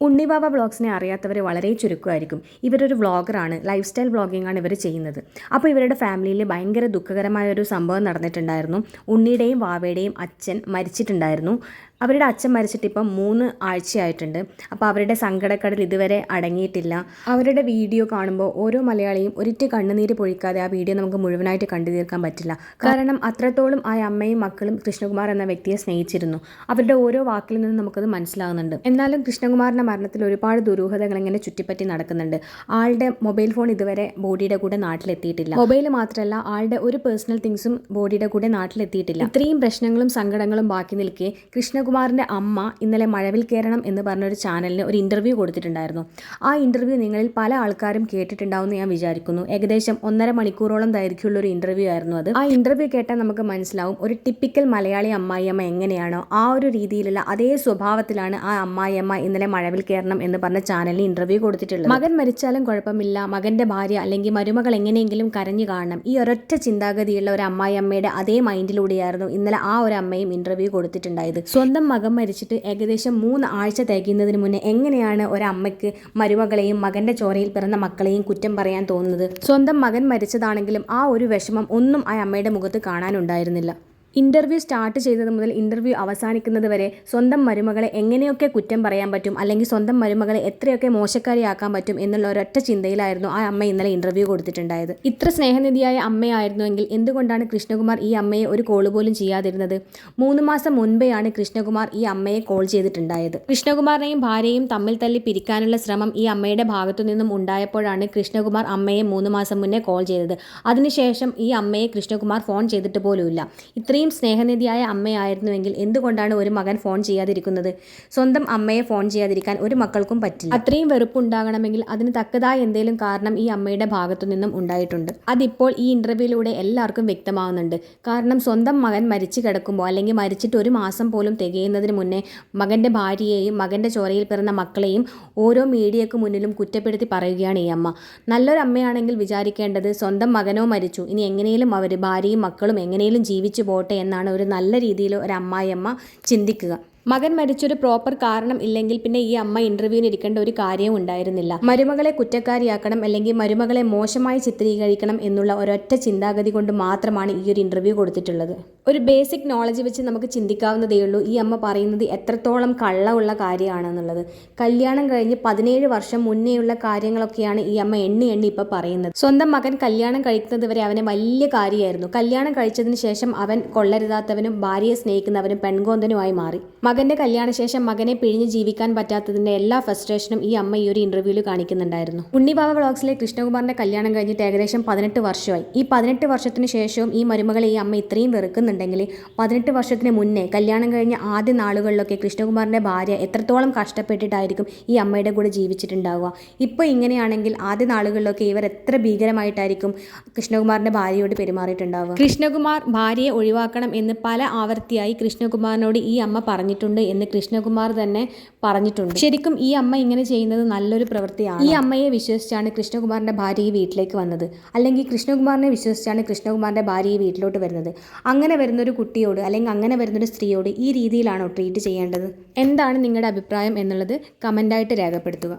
ഉണ്ണിബാബ വ്ളോഗ്സിനെ അറിയാത്തവർ വളരെ ചുരുക്കമായിരിക്കും. ഇവരൊരു വ്ളോഗറാണ് ലൈഫ് സ്റ്റൈൽ വ്ളോഗിംഗ് ആണ് ഇവർ ചെയ്യുന്നത്. അപ്പോൾ ഇവരുടെ ഫാമിലിയിൽ ഭയങ്കര ദുഃഖകരമായ ഒരു സംഭവം നടന്നിട്ടുണ്ടായിരുന്നു. ഉണ്ണിയുടെയും വാവയുടെയും അച്ഛൻ മരിച്ചിട്ടുണ്ടായിരുന്നു. അവരുടെ അച്ഛൻ മരിച്ചിട്ട് ഇപ്പം മൂന്ന് ആഴ്ചയായിട്ടുണ്ട്. അപ്പോൾ അവരുടെ സങ്കടക്കടൽ ഇതുവരെ അടങ്ങിയിട്ടില്ല. അവരുടെ വീഡിയോ കാണുമ്പോൾ ഓരോ മലയാളിയും ഒരിറ്റ് കണ്ണുനീര് പൊഴിക്കാതെ ആ വീഡിയോ നമുക്ക് മുഴുവനായിട്ട് കണ്ടു തീർക്കാൻ പറ്റില്ല. കാരണം അത്രത്തോളം ആ അമ്മയും മക്കളും കൃഷ്ണകുമാർ എന്ന വ്യക്തിയെ സ്നേഹിച്ചിരുന്നു. അവരുടെ ഓരോ വാക്കിൽ നിന്നും നമുക്കത് മനസ്സിലാകുന്നുണ്ട്. എന്നാലും കൃഷ്ണകുമാറിന്റെ മരണത്തിൽ ഒരുപാട് ദുരൂഹതകൾ ഇങ്ങനെ ചുറ്റിപ്പറ്റി നടക്കുന്നുണ്ട്. ആളുടെ മൊബൈൽ ഫോൺ ഇതുവരെ ബോഡിയുടെ കൂടെ നാട്ടിലെത്തിയിട്ടില്ല. മൊബൈൽ മാത്രമല്ല ആളുടെ ഒരു പേഴ്സണൽ തിങ്സും ബോഡിയുടെ കൂടെ നാട്ടിലെത്തിയിട്ടില്ല. ഇത്രയും പ്രശ്നങ്ങളും സങ്കടങ്ങളും ബാക്കി നിൽക്കെ കൃഷ്ണകുമാറിന്റെ അമ്മ ഇന്നലെ മഴവിൽ കേരളം എന്ന് പറഞ്ഞൊരു ചാനലിന് ഒരു ഇന്റർവ്യൂ കൊടുത്തിട്ടുണ്ടായിരുന്നു. ആ ഇന്റർവ്യൂ നിങ്ങളിൽ പല ആൾക്കാരും കേട്ടിട്ടുണ്ടാവുമെന്ന് ഞാൻ വിചാരിക്കുന്നു. ഏകദേശം ഒന്നര മണിക്കൂറോളം ദൈർഘ്യമുള്ള ഒരു ഇന്റർവ്യൂ ആയിരുന്നു അത്. ആ ഇന്റർവ്യൂ കേട്ടാൽ നമുക്ക് മനസ്സിലാവും ഒരു ടിപ്പിക്കൽ മലയാളി അമ്മായിയമ്മ എങ്ങനെയാണോ ആ ഒരു രീതിയിലുള്ള അതേ സ്വഭാവത്തിലാണ് ആ അമ്മായിയമ്മ ഇന്നലെ മഴവിൽ കേരളം എന്ന് പറഞ്ഞ ചാനലിന് ഇന്റർവ്യൂ കൊടുത്തിട്ടുള്ളത്. മകൻ മരിച്ചാലും കുഴപ്പമില്ല മകന്റെ ഭാര്യ അല്ലെങ്കിൽ മരുമകൾ എങ്ങനെയെങ്കിലും കരഞ്ഞു കാണണം. ഈ ഒരൊറ്റ ചിന്താഗതിയുള്ള ഒരു അമ്മായിയമ്മയുടെ അതേ മൈൻഡിലൂടെയായിരുന്നു ഇന്നലെ ആ ഒരു അമ്മയും ഇന്റർവ്യൂ കൊടുത്തിട്ടുണ്ടായത്. സ്വന്തം മകൻ മരിച്ചിട്ട് ഏകദേശം മൂന്ന് ആഴ്ച തികയുന്നതിന് മുന്നേ എങ്ങനെയാണ് ഒരമ്മയ്ക്ക് മരുമകളെയും മകന്റെ ചോരയിൽ പിറന്ന മക്കളെയും കുറ്റം പറയാൻ തോന്നുന്നത്? സ്വന്തം മകൻ മരിച്ചതാണെങ്കിലും ആ ഒരു വിഷമം ഒന്നും ആ അമ്മയുടെ മുഖത്ത് കാണാനുണ്ടായിരുന്നില്ല ഇന്റർവ്യൂ സ്റ്റാർട്ട് ചെയ്തത് മുതൽ ഇന്റർവ്യൂ അവസാനിക്കുന്നത് വരെ സ്വന്തം മരുമകളെ എങ്ങനെയൊക്കെ കുറ്റം പറയാൻ പറ്റും അല്ലെങ്കിൽ സ്വന്തം മരുമകളെ എത്രയൊക്കെ മോശക്കാരിയാക്കാൻ പറ്റും എന്നുള്ള ഒരൊറ്റ ചിന്തയിലായിരുന്നു ആ അമ്മ ഇന്നലെ ഇന്റർവ്യൂ കൊടുത്തിട്ടുണ്ടായത്. ഇത്ര സ്നേഹനിധിയായ അമ്മയായിരുന്നുവെങ്കിൽ എന്തുകൊണ്ടാണ് കൃഷ്ണകുമാർ ഈ അമ്മയെ ഒരു കോൾ പോലും ചെയ്യാതിരുന്നത്? മൂന്ന് മാസം മുൻപെയാണ് കൃഷ്ണകുമാർ ഈ അമ്മയെ കോൾ ചെയ്തിട്ടുണ്ടായത്. കൃഷ്ണകുമാറിനെയും ഭാര്യയും തമ്മിൽ തല്ലി പിരിക്കാനുള്ള ശ്രമം ഈ അമ്മയുടെ ഭാഗത്തു നിന്നും ഉണ്ടായപ്പോഴാണ് കൃഷ്ണകുമാർ അമ്മയെ മൂന്ന് മാസം മുന്നേ കോൾ ചെയ്തത്. അതിനുശേഷം ഈ അമ്മയെ കൃഷ്ണകുമാർ ഫോൺ ചെയ്തിട്ട് പോലുമില്ല. ഇത്രയും ഇത്രയും സ്നേഹനിധിയായ അമ്മയായിരുന്നുവെങ്കിൽ എന്തുകൊണ്ടാണ് ഒരു മകൻ ഫോൺ ചെയ്യാതിരിക്കുന്നത്? സ്വന്തം അമ്മയെ ഫോൺ ചെയ്യാതിരിക്കാൻ ഒരു മക്കൾക്കും പറ്റില്ല. അത്രയും വെറുപ്പുണ്ടാകണമെങ്കിൽ അതിന് തക്കതായ എന്തെങ്കിലും കാരണം ഈ അമ്മയുടെ ഭാഗത്തു നിന്നും ഉണ്ടായിട്ടുണ്ട്. അതിപ്പോൾ ഈ ഇന്റർവ്യൂയിലൂടെ എല്ലാവർക്കും വ്യക്തമാവുന്നുണ്ട്. കാരണം സ്വന്തം മകൻ മരിച്ചു കിടക്കുമ്പോൾ അല്ലെങ്കിൽ മരിച്ചിട്ട് ഒരു മാസം പോലും തികയുന്നതിന് മുന്നേ മകന്റെ ഭാര്യയെയും മകന്റെ ചോരയിൽ പിറന്ന മക്കളെയും ഓരോ മീഡിയക്ക് മുന്നിലും കുറ്റപ്പെടുത്തി പറയുകയാണ് ഈ അമ്മ. നല്ലൊരു അമ്മയാണെങ്കിൽ വിചാരിക്കേണ്ടത് സ്വന്തം മകനോ മരിച്ചു. ഇനി എങ്ങനെയും അവർ ഭാര്യയും മക്കളും എങ്ങനെയും ജീവിച്ചു പോട്ടെ എന്നാണ് ഒരു നല്ല രീതിയിൽ ഒരു അമ്മായിയമ്മ ചിന്തിക്കുക. മകൻ മരിച്ചൊരു പ്രോപ്പർ കാരണം ഇല്ലെങ്കിൽ പിന്നെ ഈ അമ്മ ഇന്റർവ്യൂവിന് ഇരിക്കേണ്ട ഒരു കാര്യവും ഉണ്ടായിരുന്നില്ല. മരുമകളെ കുറ്റക്കാരിയാക്കണം അല്ലെങ്കിൽ മരുമകളെ മോശമായി ചിത്രീകരിക്കണം എന്നുള്ള ഒരൊറ്റ ചിന്താഗതി കൊണ്ട് മാത്രമാണ് ഈ ഒരു ഇന്റർവ്യൂ കൊടുത്തിട്ടുള്ളത്. ഒരു ബേസിക് നോളജ് വെച്ച് നമുക്ക് ചിന്തിക്കാവുന്നതേ ഉള്ളൂ. ഈ അമ്മ പറയുന്നത് എത്രത്തോളം കള്ളമുള്ള കാര്യമാണെന്നുള്ളത്. കല്യാണം കഴിഞ്ഞ് പതിനേഴ് വർഷം മുന്നേയുള്ള കാര്യങ്ങളൊക്കെയാണ് ഈ അമ്മ എണ്ണി എണ്ണി ഇപ്പൊ പറയുന്നത്. സ്വന്തം മകൻ കല്യാണം കഴിക്കുന്നത് വരെ അവനെ വലിയ കാര്യമായിരുന്നു. കല്യാണം കഴിച്ചതിന് ശേഷം അവൻ കൊള്ളരുതാത്തവനും ഭാര്യയെ സ്നേഹിക്കുന്നവനും പെൺകോന്തനുമായി മാറി. മകന്റെ കല്യാണശേഷം മകനെ പിഴിഞ്ഞ് ജീവിക്കാൻ പറ്റാത്തതിന്റെ എല്ലാ ഫ്രസ്ട്രേഷനും ഈ അമ്മ ഈ ഒരു ഇന്റർവ്യൂവിൽ കാണിക്കുന്നുണ്ടായിരുന്നു. ഉണ്ണിബാബ വ്ളോഗ്സിലെ കൃഷ്ണകുമാറിന്റെ കല്യാണം കഴിഞ്ഞിട്ട് ഏകദേശം പതിനെട്ട് വർഷമായി. ഈ പതിനെട്ട് വർഷത്തിന് ശേഷവും ഈ മരുമകളെ ഈ അമ്മ ഇത്രയും വെറുക്കുന്നുണ്ടെങ്കിൽ പതിനെട്ട് വർഷത്തിന് മുന്നേ കല്യാണം കഴിഞ്ഞ ആദ്യ നാളുകളിലൊക്കെ കൃഷ്ണകുമാറിന്റെ ഭാര്യ എത്രത്തോളം കഷ്ടപ്പെട്ടിട്ടായിരിക്കും ഈ അമ്മയുടെ കൂടെ ജീവിച്ചിട്ടുണ്ടാവുക? ഇപ്പോൾ ഇങ്ങനെയാണെങ്കിൽ ആദ്യ നാളുകളിലൊക്കെ ഇവർ എത്ര ഭീകരമായിട്ടായിരിക്കും കൃഷ്ണകുമാറിന്റെ ഭാര്യയോട് പെരുമാറിയിട്ടുണ്ടാവുക? കൃഷ്ണകുമാർ ഭാര്യയെ ഒഴിവാക്കണം എന്ന് പല ആവർത്തിയായി കൃഷ്ണകുമാറിനോട് ഈ അമ്മ പറഞ്ഞിട്ടുണ്ട്. ചെയ്തിട്ടുണ്ട് എന്ന് കൃഷ്ണകുമാർ തന്നെ പറഞ്ഞിട്ടുണ്ട്. ശരിക്കും ഈ അമ്മ ഇങ്ങനെ ചെയ്യുന്നത് നല്ലൊരു പ്രവൃത്തിയാണ്. ഈ അമ്മയെ വിശ്വസിച്ചാണ് കൃഷ്ണകുമാറിന്റെ ഭാര്യ ഈ വീട്ടിലേക്ക് വന്നത്. അല്ലെങ്കിൽ കൃഷ്ണകുമാറിനെ വിശ്വസിച്ചാണ് കൃഷ്ണകുമാറിന്റെ ഭാര്യ ഈ വീട്ടിലോട്ട് വരുന്നത്. അങ്ങനെ വരുന്നൊരു കുട്ടിയോട് അല്ലെങ്കിൽ അങ്ങനെ വരുന്നൊരു സ്ത്രീയോട് ഈ രീതിയിലാണോ ട്രീറ്റ് ചെയ്യേണ്ടത്? എന്താണ് നിങ്ങളുടെ അഭിപ്രായം എന്നുള്ളത് കമന്റായിട്ട് രേഖപ്പെടുത്തുക.